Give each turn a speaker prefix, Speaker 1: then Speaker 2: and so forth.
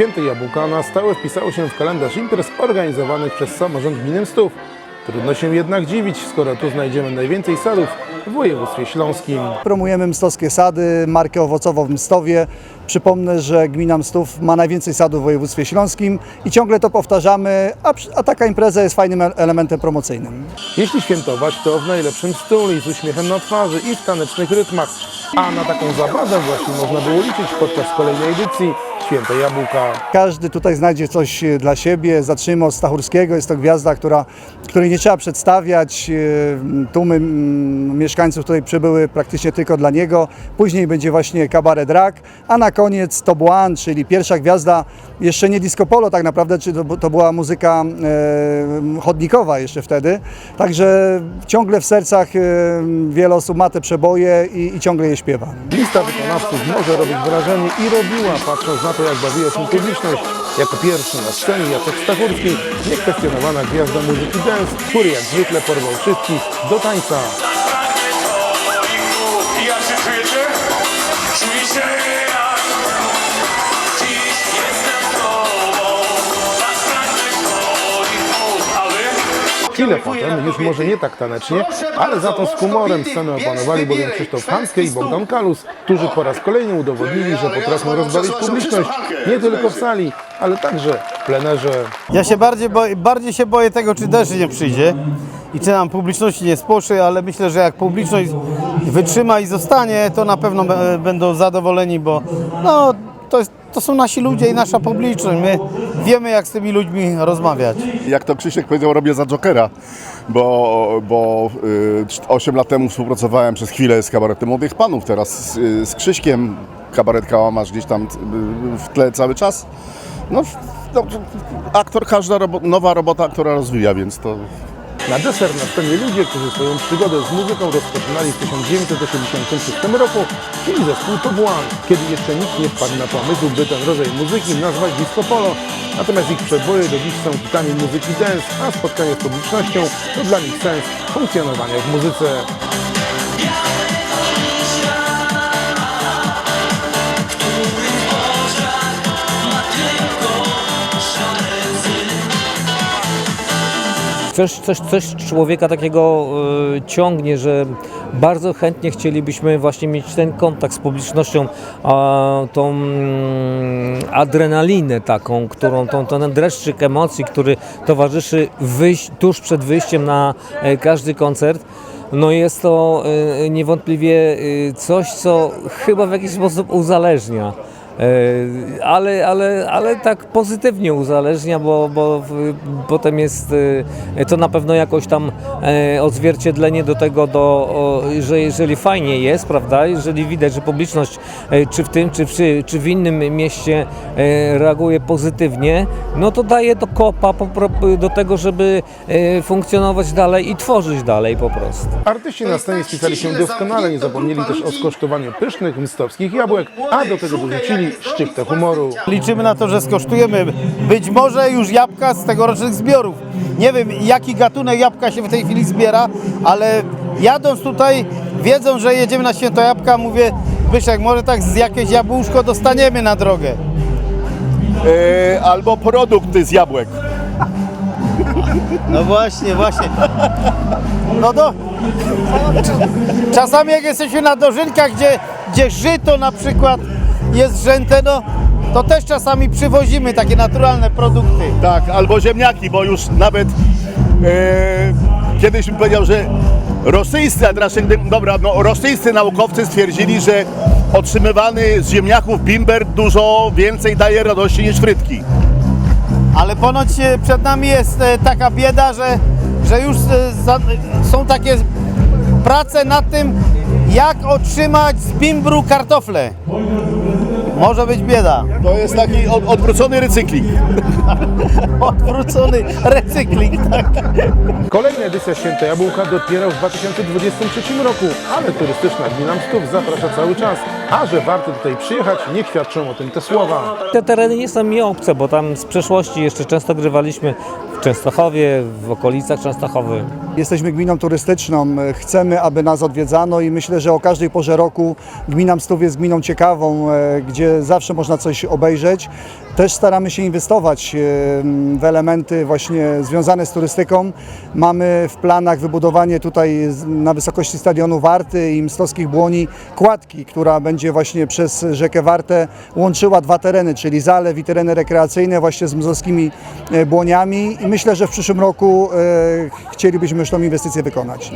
Speaker 1: Święte Jabłka na stałe wpisało się w kalendarz imprez organizowanych przez samorząd gminy Mstów. Trudno się jednak dziwić, skoro tu znajdziemy najwięcej sadów w województwie śląskim.
Speaker 2: Promujemy mstowskie sady, markę owocową w Mstowie. Przypomnę, że gmina Mstów ma najwięcej sadów w województwie śląskim i ciągle to powtarzamy, a, a taka impreza jest fajnym elementem promocyjnym.
Speaker 1: Jeśli świętować, to w najlepszym stylu i z uśmiechem na twarzy i w tanecznych rytmach. A na taką zabawę właśnie można było liczyć podczas kolejnej edycji Święte Jabłka.
Speaker 2: Każdy tutaj znajdzie coś e, dla siebie. Zaczniemy od Stachurskiego. Jest to gwiazda, która, której nie trzeba przedstawiać. E, Tłumy mieszkańców tutaj przybyły praktycznie tylko dla niego. Później będzie właśnie kabaret drag, a na koniec Top One, czyli pierwsza gwiazda, jeszcze nie disco polo tak naprawdę, czy to, to była muzyka e, chodnikowa jeszcze wtedy. Także ciągle w sercach e, wiele osób ma te przeboje i, i ciągle je śpiewa.
Speaker 1: Lista wykonawców może robić wrażenie i robiła, patrząc na to, jak bawiła się publiczność. Jako pierwszy na scenie Jacek Stachurski, niekwestionowana gwiazda muzyki dance, który jak zwykle porwał wszystkich do tańca. Chwilę potem, już może nie tak tanecznie, ale za to z humorem scenę opanowali bowiem Krzysztof Hanske i Bogdan Kalus, którzy po raz kolejny udowodnili, że potrafią rozbawić publiczność nie tylko w sali, ale także w plenerze.
Speaker 3: Ja się bardziej, boję, bardziej się boję tego, czy deszcz nie przyjdzie i czy nam publiczności nie spłoszy, ale myślę, że jak publiczność wytrzyma i zostanie, to na pewno będą zadowoleni, bo no, to, jest, to są nasi ludzie i nasza publiczność. My wiemy, jak z tymi ludźmi rozmawiać.
Speaker 4: jak to Krzysiek powiedział, robię za Jokera, bo, bo y, 8 lat temu współpracowałem przez chwilę z kabaretem Młodych Panów, teraz z, z Krzyśkiem kabaret Kałamasz gdzieś tam w tle cały czas. No, no aktor, każda robo, nowa robota aktora rozwija, więc to
Speaker 1: Na deser na scenie ludzie, którzy swoją przygodę z muzyką rozpoczynali w 1986 roku, czyli zespół One, kiedy jeszcze nikt nie wpadł na pomysł, by ten rodzaj muzyki nazwać disco polo. Natomiast ich przeboje do dziś są hitami muzyki dance, a spotkanie z publicznością to dla nich sens funkcjonowania w muzyce.
Speaker 5: Coś, coś, coś człowieka takiego e, ciągnie, że bardzo chętnie chcielibyśmy właśnie mieć ten kontakt z publicznością, a, tą mm, adrenalinę taką, którą, tą, ten dreszczyk emocji, który towarzyszy tuż przed wyjściem na e, każdy koncert. No jest to e, niewątpliwie e, coś, co chyba w jakiś sposób uzależnia. E, ale, ale, ale tak pozytywnie uzależnia, bo, bo potem jest e, to na pewno jakoś tam e, odzwierciedlenie do tego, do, że jeżeli fajnie jest, prawda, jeżeli widać, że publiczność czy w tym, czy w, czy w innym mieście reaguje pozytywnie, no to daje to kopa do tego, żeby funkcjonować dalej i tworzyć dalej po prostu.
Speaker 1: Artyści na scenie spisali się doskonale, nie zapomnieli też o skosztowaniu pysznych mstowskich jabłek, a do tego dorzucili szczyptę humoru.
Speaker 3: Liczymy na to, że skosztujemy być może już jabłka z tegorocznych zbiorów. Nie wiem, jaki gatunek jabłka się w tej chwili zbiera, ale jadąc tutaj, wiedzą, że jedziemy na święto jabłka, mówię, Byszek, może tak z jakieś jabłuszko dostaniemy na drogę.
Speaker 4: e, albo produkty z jabłek.
Speaker 3: No właśnie, właśnie. No to czasami jak jesteśmy na dożynkach, gdzie, gdzie żyto na przykład jest rzęte, no to też czasami przywozimy takie naturalne produkty.
Speaker 4: Tak, albo ziemniaki, bo już nawet e, kiedyś bym powiedział, że rosyjscy, a raczej, dobra, no, rosyjscy naukowcy stwierdzili, że otrzymywany z ziemniaków bimber dużo więcej daje radości niż frytki.
Speaker 3: Ale ponoć e, przed nami jest e, taka bieda, że, że już są takie prace nad tym, jak otrzymać z bimbru kartofle. Może być bieda.
Speaker 4: To jest taki od, odwrócony recykling.
Speaker 3: Odwrócony recykling. Tak.
Speaker 1: Kolejna edycja Święte Jabłka dopiero w 2023 roku, ale turystyczna gmina Mstów zaprasza cały czas. A że warto tutaj przyjechać, niech świadczą o tym te słowa.
Speaker 5: Te tereny nie są mi obce, bo tam z przeszłości jeszcze często grywaliśmy w Częstochowie, w okolicach Częstochowy.
Speaker 2: Jesteśmy gminą turystyczną, e, chcemy, aby nas odwiedzano i myślę, że o każdej porze roku gmina Mstów jest gminą ciekawą, e, gdzie gdzie zawsze można coś obejrzeć. Też staramy się inwestować e, w elementy właśnie związane z turystyką. Mamy w planach wybudowanie tutaj na wysokości stadionu Warty i Mstowskich Błoni kładki, która będzie właśnie przez rzekę Wartę łączyła dwa tereny, czyli zalew i tereny rekreacyjne właśnie z Mstowskimi e, Błoniami i myślę, że w przyszłym roku e, chcielibyśmy już tą inwestycję wykonać.